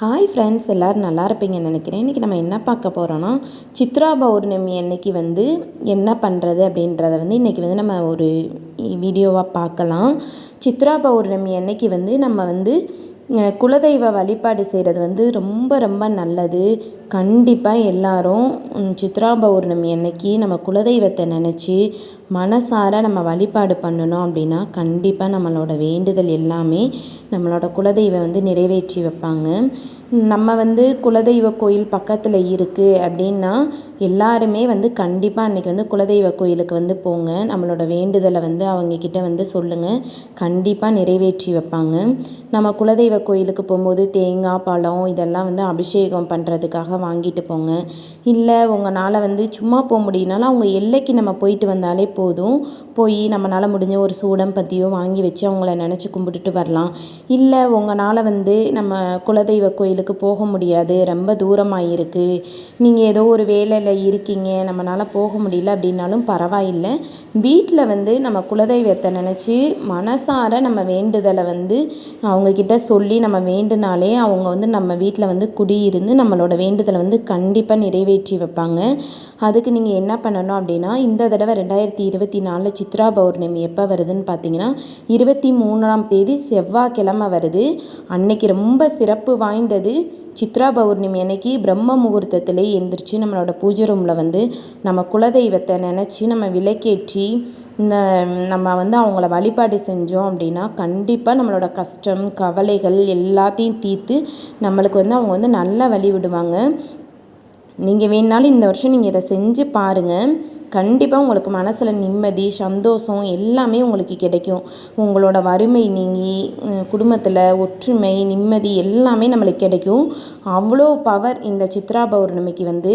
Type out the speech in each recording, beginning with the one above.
Hi friends எல்லோரும் நல்லா இருப்பீங்கன்னு நினைக்கிறேன். இன்றைக்கி நம்ம என்ன பார்க்க போகிறோன்னா சித்ரா பௌர்ணமி அன்னைக்கு வந்து என்ன பண்ணுறது அப்படின்றத வந்து இன்றைக்கி வந்து நம்ம ஒரு வீடியோவாக பார்க்கலாம். சித்ரா பௌர்ணமி அன்னைக்கு வந்து நம்ம வந்து குலதெய்வ வழிபாடு செய்கிறது வந்து ரொம்ப ரொம்ப நல்லது. கண்டிப்பாக எல்லாரும் சித்ரா பௌர்ணமி அன்னைக்கு நம்ம குலதெய்வத்தை நினச்சி மனசார நம்ம வழிபாடு பண்ணணும் அப்படின்னா கண்டிப்பாக நம்மளோட வேண்டுதல் எல்லாமே நம்மளோட குலதெய்வம் வந்து நிறைவேற்றி வைப்பாங்க. நம்ம வந்து குலதெய்வ கோயில் பக்கத்தில் இருக்குது அப்படின்னா எல்லாருமே வந்து கண்டிப்பாக அன்றைக்கி வந்து குலதெய்வ கோயிலுக்கு வந்து போங்க. நம்மளோட வேண்டுதலை வந்து அவங்கக்கிட்ட வந்து சொல்லுங்கள் கண்டிப்பாக நிறைவேற்றி வைப்பாங்க. நம்ம குலதெய்வ கோயிலுக்கு போகும்போது தேங்காய் பழம் இதெல்லாம் வந்து அபிஷேகம் பண்ணுறதுக்காக வாங்கிட்டு போங்க. இல்லை உங்களால் வந்து சும்மா போக முடியினாலும் அவங்க எல்லைக்கு நம்ம போயிட்டு வந்தாலே போதும். போய் நம்மளால் முடிஞ்ச ஒரு சூடம் பற்றியோ வாங்கி வச்சு அவங்கள நினச்சி கும்பிட்டுட்டு வரலாம். இல்லை உங்களால் வந்து நம்ம குலதெய்வ கோயிலுக்கு போக முடியாது. ரொம்ப தூரமாக இருக்குது நீங்கள் ஏதோ ஒரு வேலையில் இருக்கீங்க. நம்மளால் போக முடியல அப்படின்னாலும் பரவாயில்லை. வீட்டில் வந்து நம்ம குலதெய்வத்தை நினச்சி மனசார நம்ம வேண்டுதலை வந்து அவங்கக்கிட்ட சொல்லி நம்ம வேண்டுனாலே அவங்க வந்து நம்ம வீட்டில் வந்து குடியிருந்து நம்மளோட வேண்டுதலை வந்து கண்டிப்பாக நிறைவேற்றி வைப்பாங்க. அதுக்கு நீங்கள் என்ன பண்ணணும் அப்படின்னா இந்த தடவை ரெண்டாயிரத்தி இருபத்தி நாலில் சித்ரா பௌர்ணமி எப்போ வருதுன்னு பார்த்தீங்கன்னா இருபத்தி மூணாம் தேதி செவ்வாய்க்கிழமை வருது. அன்னைக்கு ரொம்ப சிறப்பு வாய்ந்தது. சித்ரா பௌர்ணமி அன்னைக்கு பிரம்ம முகூர்த்தத்திலே எந்திரிச்சு நம்மளோட பூஜை ரூமில் வந்து நம்ம குலதெய்வத்தை நினச்சி நம்ம விளக்கேற்றி இந்த நம்ம வந்து அவங்கள வழிபாடு செஞ்சோம் அப்படின்னா கண்டிப்பாக நம்மளோட கஷ்டம் கவலைகள் எல்லாத்தையும் தீர்த்து நம்மளுக்கு வந்து அவங்க வந்து நல்லா வழி விடுவாங்க. நீங்கள் வேணாலும் இந்த வருஷம் நீங்கள் இதை செஞ்சு பாருங்கள் கண்டிப்பாக உங்களுக்கு மனசில் நிம்மதி சந்தோஷம் எல்லாமே உங்களுக்கு கிடைக்கும். உங்களோட வறுமை நீங்கி குடும்பத்தில் ஒற்றுமை நிம்மதி எல்லாமே நம்மளுக்கு கிடைக்கும். அவ்வளோ பவர் இந்த சித்ரா பௌர்ணமிக்கு வந்து.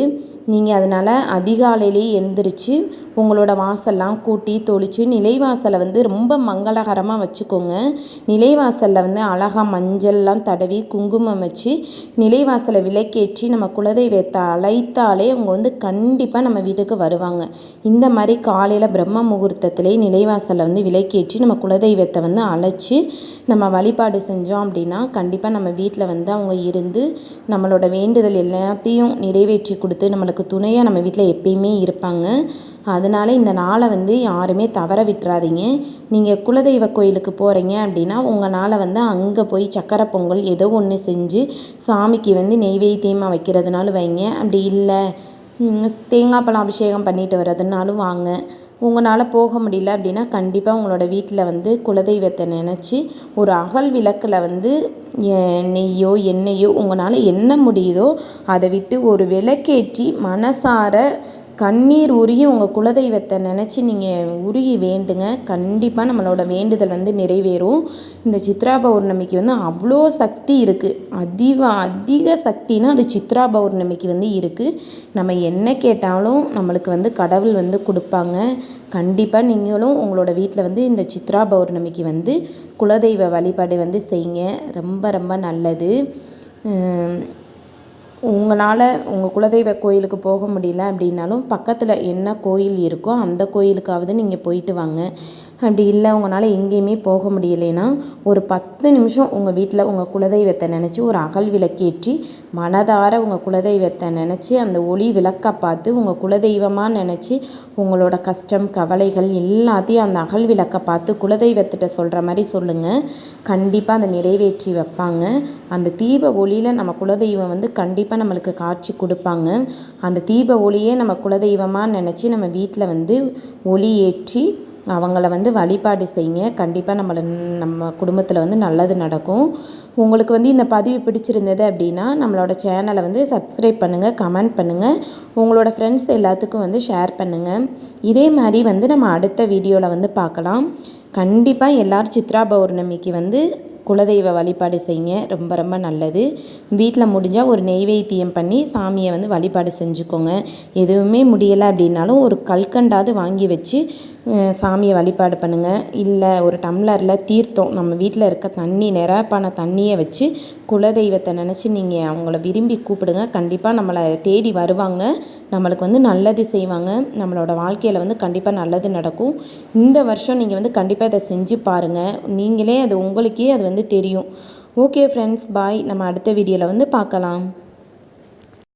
நீங்கள் அதனால் அதிகாலையிலே எந்திரிச்சு உங்களோட வாசல்லாம் கூட்டி தொளிச்சு நிலைவாசலை வந்து ரொம்ப மங்களகரமாக வச்சுக்கோங்க. நிலைவாசலில் வந்து அழகாக மஞ்சள்லாம் தடவி குங்குமம் வச்சு நிலைவாசலை விலக்கேற்றி நம்ம குலதெய்வத்தை அழைத்தாலே அவங்க வந்து கண்டிப்பாக நம்ம வீட்டுக்கு வருவாங்க. இந்த மாதிரி காலையில் பிரம்ம முகூர்த்தத்திலே நிலைவாசலை வந்து விலக்கேற்றி நம்ம குலதெய்வத்தை வந்து அழைச்சி நம்ம வழிபாடு செஞ்சோம் அப்படின்னா கண்டிப்பாக நம்ம வீட்டில் வந்து அவங்க இருந்து நம்மளோட வேண்டுதல் எல்லாத்தையும் நிறைவேற்றி கொடுத்து நம்மளுக்கு துணையாக நம்ம வீட்டில் எப்பயுமே இருப்பாங்க. அதனால் இந்த நாளை வந்து யாருமே தவற விட்டுறாதீங்க. நீங்கள் குலதெய்வ கோயிலுக்கு போகிறீங்க அப்படின்னா உங்கள் நாளை வந்து அங்கே போய் சக்கரை பொங்கல் ஏதோ ஒன்று செஞ்சு சாமிக்கு வந்து நெய்வேத்தியமாக வைக்கிறதுனாலும் வைங்க. அப்படி இல்லை. தேங்காய் பழம் அபிஷேகம் பண்ணிட்டு வர்றதுனாலும் வாங்க. உங்களால் போக முடியல அப்படின்னா கண்டிப்பாக உங்களோட வீட்டில் வந்து குலதெய்வத்தை நினச்சி ஒரு அகல் விளக்கில் வந்து நெய்யோ எண்ணெயோ உங்களால் என்ன முடியுதோ அதை விட்டு ஒரு விளக்கேற்றி மனசார கண்ணீர் உருகி உங்கள் குலதெய்வத்தை நினச்சி நீங்கள் உருகி வேண்டுங்க. கண்டிப்பாக நம்மளோட வேண்டுதல் வந்து நிறைவேறும். இந்த சித்ரா பௌர்ணமிக்கு வந்து அவ்வளோ சக்தி இருக்குது அதிக அதிக சக்தினா அது சித்ரா பௌர்ணமிக்கு வந்து இருக்குது நம்ம என்ன கேட்டாலும் நம்மளுக்கு வந்து கடவுள் வந்து கொடுப்பாங்க. கண்டிப்பாக நீங்களும் உங்களோட வீட்டில் வந்து இந்த சித்ரா பௌர்ணமிக்கு வந்து குலதெய்வ வழிபாடு வந்து செய்யுங்க. ரொம்ப ரொம்ப நல்லது. உங்களால் உங்கள் குலதெய்வ கோயிலுக்கு போக முடியல அப்படின்னாலும் பக்கத்தில் என்ன கோயில் இருக்கோ அந்த கோயிலுக்காவது நீங்கள் போயிட்டு வாங்க. அப்படி இல்லை உங்களால் எங்கேயுமே போக முடியலைன்னா ஒரு பத்து நிமிஷம் உங்கள் வீட்டில் உங்கள் குலதெய்வத்தை நினச்சி ஒரு அகல் விளக்கேற்றி மனதார உங்கள் குலதெய்வத்தை நினச்சி அந்த ஒளி விளக்கை பார்த்து உங்கள் குலதெய்வமாக நினச்சி உங்களோட கஷ்டம் கவலைகள் எல்லாத்தையும் அந்த அகல் விளக்கை பார்த்து குலதெய்வத்திட்ட சொல்கிற மாதிரி சொல்லுங்கள் கண்டிப்பாக அதை நிறைவேற்றி வைப்பாங்க. அந்த தீப ஒளியில் நம்ம குலதெய்வம் வந்து கண்டிப்பாக நம்மளுக்கு காட்சி கொடுப்பாங்க. அந்த தீப ஒளியே நம்ம குலதெய்வமாக நினச்சி நம்ம வீட்டில் வந்து ஒளி ஏற்றி அவங்கள வந்து வழிபாடு செய்யுங்க. கண்டிப்பாக நம்மளை நம்ம குடும்பத்தில் வந்து நல்லது நடக்கும். உங்களுக்கு வந்து இந்த பதிவு பிடிச்சிருந்தது அப்படின்னா நம்மளோட சேனலை வந்து சப்ஸ்கிரைப் பண்ணுங்கள் கமெண்ட் பண்ணுங்கள் உங்களோட ஃப்ரெண்ட்ஸ் எல்லாத்துக்கும் வந்து ஷேர் பண்ணுங்கள் இதே மாதிரி வந்து நம்ம அடுத்த வீடியோவில் வந்து பார்க்கலாம். கண்டிப்பாக எல்லோரும் சித்ரா பௌர்ணமிக்கு வந்து குலதெய்வ வழிபாடு செய்யுங்க ரொம்ப ரொம்ப நல்லது. வீட்டில் முடிஞ்சால் ஒரு நெய்வேத்தியம் பண்ணி சாமியை வந்து வழிபாடு செஞ்சுக்கோங்க. எதுவுமே முடியலை அப்படின்னாலும் ஒரு கல்கண்டாவது வாங்கி வச்சு சாமியை வழிபாடு பண்ணுங்கள் இல்லை ஒரு டம்ளரில் தீர்த்தம். நம்ம வீட்டில் இருக்க தண்ணி நிரப்பான தண்ணியை வச்சு குலதெய்வத்தை நினச்சி நீங்கள் அவங்கள விரும்பி கூப்பிடுங்க. கண்டிப்பாக நம்மளை தேடி வருவாங்க. நம்மளுக்கு வந்து நல்லது செய்வாங்க. நம்மளோட வாழ்க்கையில் வந்து கண்டிப்பாக நல்லது நடக்கும். இந்த வருஷம் நீங்கள் வந்து கண்டிப்பாக இதை செஞ்சு பாருங்கள் நீங்களே அது உங்களுக்கே அது வந்து தெரியும். ஓகே ஃப்ரெண்ட்ஸ் பாய் நம்ம அடுத்த வீடியோவில் வந்து பார்க்கலாம்.